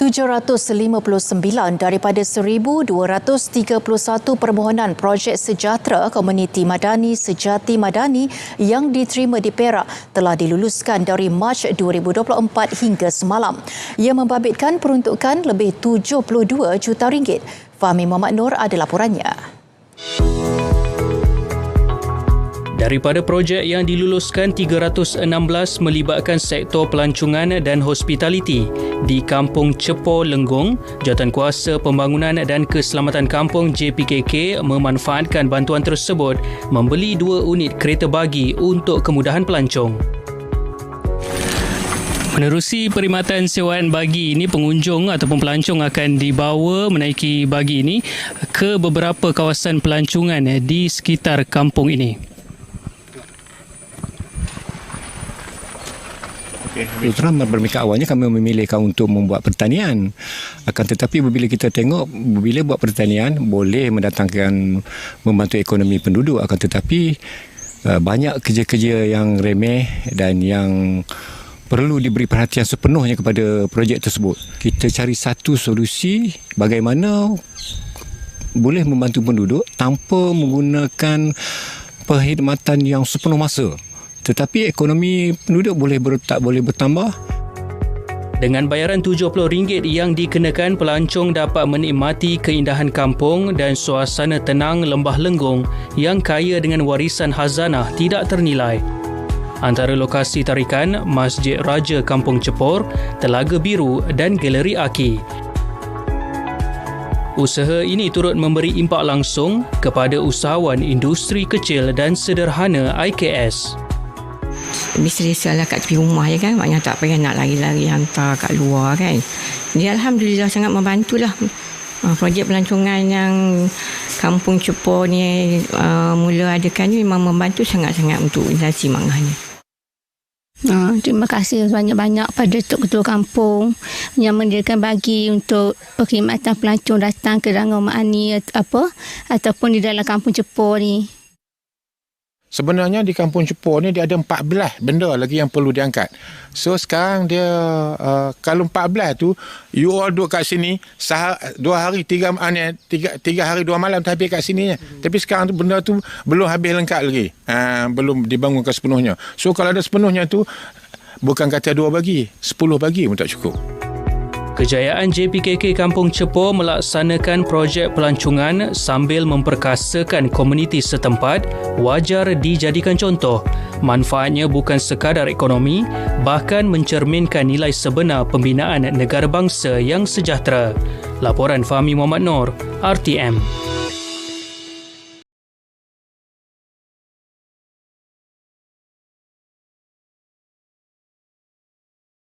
759 daripada 1,231 permohonan projek sejahtera komuniti madani sejati madani yang diterima di Perak telah diluluskan dari Mac 2024 hingga semalam. Ia membabitkan peruntukan lebih 72 juta ringgit. Fahmi Muhammad Nur ada laporannya. Daripada projek yang diluluskan 316 melibatkan sektor pelancongan dan hospitality di Kampung Cepo Lenggong, Jawatankuasa Pembangunan dan Keselamatan Kampung JPKK memanfaatkan bantuan tersebut membeli dua unit kereta bagi untuk kemudahan pelancong. Menerusi perkhidmatan sewaan bagi ini, pengunjung ataupun pelancong akan dibawa menaiki bagi ini ke beberapa kawasan pelancongan di sekitar kampung ini. Terus bermika awalnya kami memilihkan untuk membuat pertanian. Akan tetapi bila kita tengok bila buat pertanian boleh mendatangkan membantu ekonomi penduduk akan tetapi uh, banyak kerja-kerja yang remeh dan yang perlu diberi perhatian sepenuhnya kepada projek tersebut. Kita cari satu solusi bagaimana boleh membantu penduduk tanpa menggunakan perkhidmatan yang sepenuh masa tetapi ekonomi penduduk boleh ber, tak boleh bertambah dengan bayaran RM70 yang dikenakan, pelancong dapat menikmati keindahan kampung dan suasana tenang lembah lenggung yang kaya dengan warisan hazanah tidak ternilai. Antara lokasi tarikan, Masjid Raja Kampung Cepor, Telaga Biru dan Galeri Aki. Usaha ini turut memberi impak langsung kepada usahawan industri kecil dan sederhana IKS biasa lah kat tepi rumah ya kan? Maknanya tak payah nak lari-lari hantar kat luar kan? Jadi Alhamdulillah sangat membantu lah uh, projek pelancongan yang kampung Cepor ni uh, mula adakan ni memang membantu sangat-sangat untuk instansi Mangah ni. Uh, terima kasih banyak-banyak pada Tok Ketua Kampung yang menyediakan bagi untuk perkhidmatan pelancong datang ke Rangau Ma'ani apa ataupun di dalam Kampung Cepor ni. Sebenarnya di kampung Cepur ni dia ada 14 benda lagi yang perlu diangkat. So sekarang dia uh, kalau 14 tu you all duduk kat sini sah, dua hari tiga, uh, tiga, tiga hari dua malam habis kat sini. Hmm. Tapi sekarang tu benda tu belum habis lengkap lagi. Uh, belum dibangunkan sepenuhnya. So kalau ada sepenuhnya tu bukan kata dua bagi, sepuluh bagi pun tak cukup. Kejayaan JPKK Kampung Cepo melaksanakan projek pelancongan sambil memperkasakan komuniti setempat wajar dijadikan contoh. Manfaatnya bukan sekadar ekonomi, bahkan mencerminkan nilai sebenar pembinaan negara bangsa yang sejahtera. Laporan Fahmi Muhammad Nur, RTM.